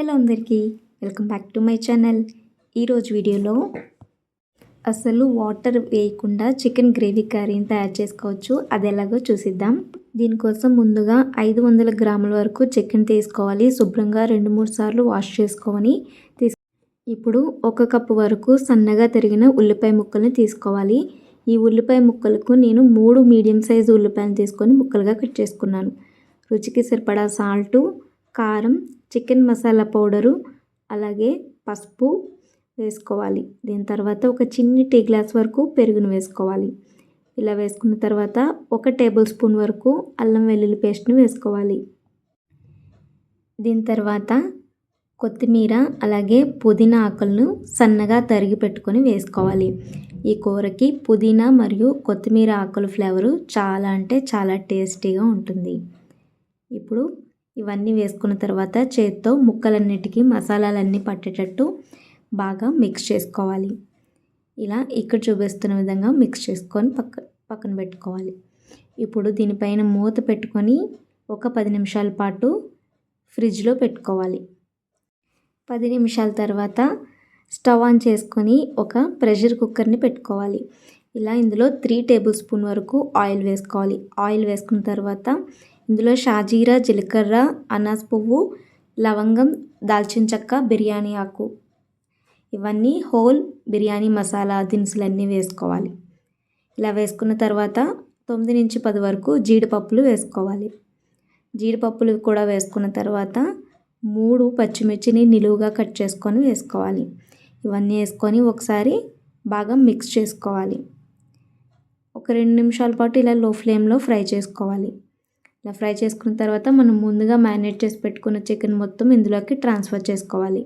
Hello అందరికీ welcome back to my channel. ఈరోజు వీడియోలో అసలు వాటర్ వేయకుండా చికెన్ గ్రేవీ కర్రీని తయారు చేసుకోవచ్చు. అది ఎలాగో చూసిద్దాం. దీనికోసం ముందుగా ఐదు వందల గ్రాముల వరకు చికెన్ తీసుకోవాలి. శుభ్రంగా రెండు మూడు సార్లు వాష్ చేసుకొని తీసు ఇప్పుడు ఒక కప్పు వరకు సన్నగా తరిగిన ఉల్లిపాయ ముక్కల్ని తీసుకోవాలి. ఈ ఉల్లిపాయ ముక్కలకు నేను మూడు మీడియం సైజు ఉల్లిపాయలు తీసుకొని ముక్కలుగా కట్ చేసుకున్నాను. రుచికి సరిపడా సాల్టు కారం చికెన్ మసాలా పౌడరు అలాగే పసుపు వేసుకోవాలి. దీని తర్వాత ఒక చిన్ని టీ గ్లాస్ వరకు పెరుగును వేసుకోవాలి. ఇలా వేసుకున్న తర్వాత ఒక టేబుల్ స్పూన్ వరకు అల్లం వెల్లుల్లి పేస్ట్ని వేసుకోవాలి. దీని తర్వాత కొత్తిమీర అలాగే పుదీనా ఆకులను సన్నగా తరిగి పెట్టుకొని వేసుకోవాలి. ఈ కూరకి పుదీనా మరియు కొత్తిమీర ఆకుల ఫ్లేవరు చాలా అంటే చాలా టేస్టీగా ఉంటుంది. ఇప్పుడు ఇవన్నీ వేసుకున్న తర్వాత చేత్తో ముక్కలన్నిటికీ మసాలాలన్నీ పట్టేటట్టు బాగా మిక్స్ చేసుకోవాలి. ఇలా ఇక్కడ చూపిస్తున్న విధంగా మిక్స్ చేసుకొని పక్క పక్కన పెట్టుకోవాలి. ఇప్పుడు దీనిపైన మూత పెట్టుకొని ఒక పది నిమిషాల పాటు ఫ్రిడ్జ్లో పెట్టుకోవాలి. పది నిమిషాల తర్వాత స్టవ్ ఆన్ చేసుకొని ఒక ప్రెషర్ కుక్కర్ని పెట్టుకోవాలి. ఇలా ఇందులో త్రీ టేబుల్ స్పూన్ వరకు ఆయిల్ వేసుకోవాలి. ఆయిల్ వేసుకున్న తర్వాత ఇందులో షాజీరా జీలకర్ర అనాస్ పువ్వు లవంగం దాల్చిన చెక్క బిర్యానీ ఆకు. ఇవన్నీ హోల్ బిర్యానీ మసాలా దినుసులన్నీ వేసుకోవాలి. ఇలా వేసుకున్న తర్వాత తొమ్మిది నుంచి పది వరకు జీడిపప్పులు వేసుకోవాలి. జీడిపప్పులు కూడా వేసుకున్న తర్వాత మూడు పచ్చిమిర్చిని నిలువుగా కట్ చేసుకొని వేసుకోవాలి. ఇవన్నీ వేసుకొని ఒకసారి బాగా మిక్స్ చేసుకోవాలి. ఒక రెండు నిమిషాల పాటు ఇలా లో ఫ్లేమ్లో ఫ్రై చేసుకోవాలి. ఇలా ఫ్రై చేసుకున్న తర్వాత మనం ముందుగా మ్యారినేట్ చేసి పెట్టుకున్న చికెన్ మొత్తం ఇందులోకి ట్రాన్స్ఫర్ చేసుకోవాలి.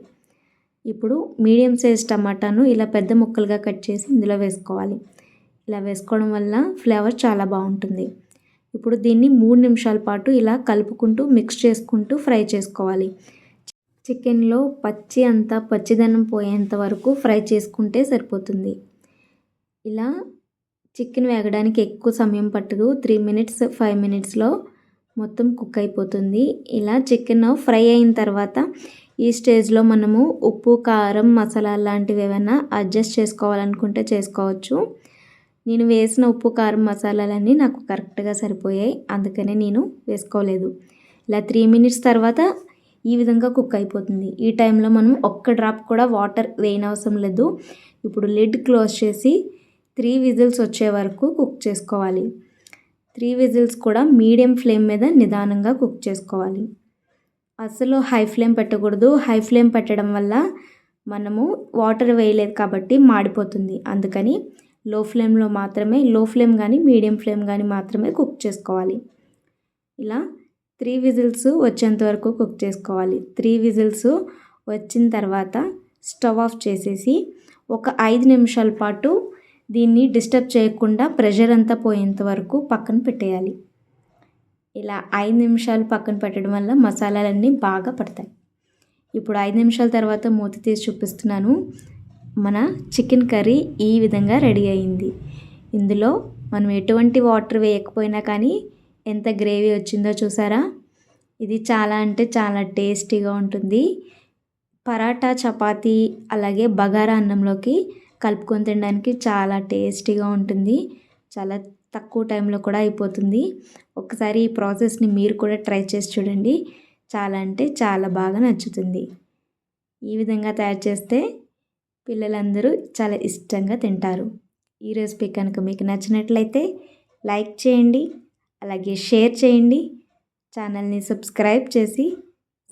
ఇప్పుడు మీడియం సైజ్ టమాటాను ఇలా పెద్ద ముక్కలుగా కట్ చేసి ఇందులో వేసుకోవాలి. ఇలా వేసుకోవడం వల్ల ఫ్లేవర్ చాలా బాగుంటుంది. ఇప్పుడు దీన్ని మూడు నిమిషాల పాటు ఇలా కలుపుకుంటూ మిక్స్ చేసుకుంటూ ఫ్రై చేసుకోవాలి. చికెన్లో పచ్చి అంతా పచ్చిదనం పోయేంత వరకు ఫ్రై చేసుకుంటే సరిపోతుంది. ఇలా చికెన్ వేగడానికి ఎక్కువ సమయం పట్టదు. త్రీ మినిట్స్ ఫైవ్ మినిట్స్లో మొత్తం కుక్ అయిపోతుంది. ఇలా చికెన్ ఫ్రై అయిన తర్వాత ఈ స్టేజ్లో మనము ఉప్పు కారం మసాలా లాంటివి ఏమైనా అడ్జస్ట్ చేసుకోవాలనుకుంటే చేసుకోవచ్చు. నేను వేసిన ఉప్పు కారం మసాలాలన్నీ నాకు కరెక్ట్గా సరిపోయాయి. అందుకనే నేను వేసుకోలేదు. ఇలా త్రీ మినిట్స్ తర్వాత ఈ విధంగా కుక్ అయిపోతుంది. ఈ టైంలో మనం ఒక్క డ్రాప్ కూడా వాటర్ వేయనవసరం లేదు. ఇప్పుడు లిడ్ క్లోజ్ చేసి త్రీ విజిల్స్ వచ్చే వరకు కుక్ చేసుకోవాలి. త్రీ విజిల్స్ కూడా మీడియం ఫ్లేమ్ మీద నిదానంగా కుక్ చేసుకోవాలి. అసలు హై ఫ్లేమ్ పెట్టకూడదు. హై ఫ్లేమ్ పెట్టడం వల్ల మనము వాటర్ వేయలేదు కాబట్టి మాడిపోతుంది. అందుకని లో ఫ్లేమ్లో మాత్రమే లో ఫ్లేమ్ కానీ మీడియం ఫ్లేమ్ కానీ మాత్రమే కుక్ చేసుకోవాలి. ఇలా త్రీ విజిల్స్ వచ్చేంత వరకు కుక్ చేసుకోవాలి. త్రీ విజిల్స్ వచ్చిన తర్వాత స్టవ్ ఆఫ్ చేసేసి ఒక ఐదు నిమిషాల పాటు దీన్ని డిస్టర్బ్ చేయకుండా ప్రెషర్ అంతా పోయేంత వరకు పక్కన పెట్టేయాలి. ఇలా ఐదు నిమిషాలు పక్కన పెట్టడం వల్ల మసాలాలన్నీ బాగా పడతాయి. ఇప్పుడు ఐదు నిమిషాల తర్వాత మూత తీసి చూపిస్తున్నాను. మన చికెన్ కర్రీ ఈ విధంగా రెడీ అయింది. ఇందులో మనం ఎటువంటి వాటర్ వేయకపోయినా కానీ ఎంత గ్రేవీ వచ్చిందో చూసారా? ఇది చాలా అంటే చాలా టేస్టీగా ఉంటుంది. పరాటా చపాతీ అలాగే బగారా అన్నంలోకి కలుపుకొని తినడానికి చాలా టేస్టీగా ఉంటుంది. చాలా తక్కువ టైంలో కూడా అయిపోతుంది. ఒకసారి ఈ ప్రాసెస్ని మీరు కూడా ట్రై చేసి చూడండి. చాలా అంటే చాలా బాగా నచ్చుతుంది. ఈ విధంగా తయారు చేస్తే పిల్లలందరూ చాలా ఇష్టంగా తింటారు. ఈ రెసిపీ కనుక మీకు నచ్చినట్లయితే లైక్ చేయండి. అలాగే షేర్ చేయండి. ఛానల్ని సబ్స్క్రైబ్ చేసి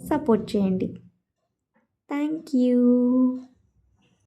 సపోర్ట్ చేయండి. Thank you.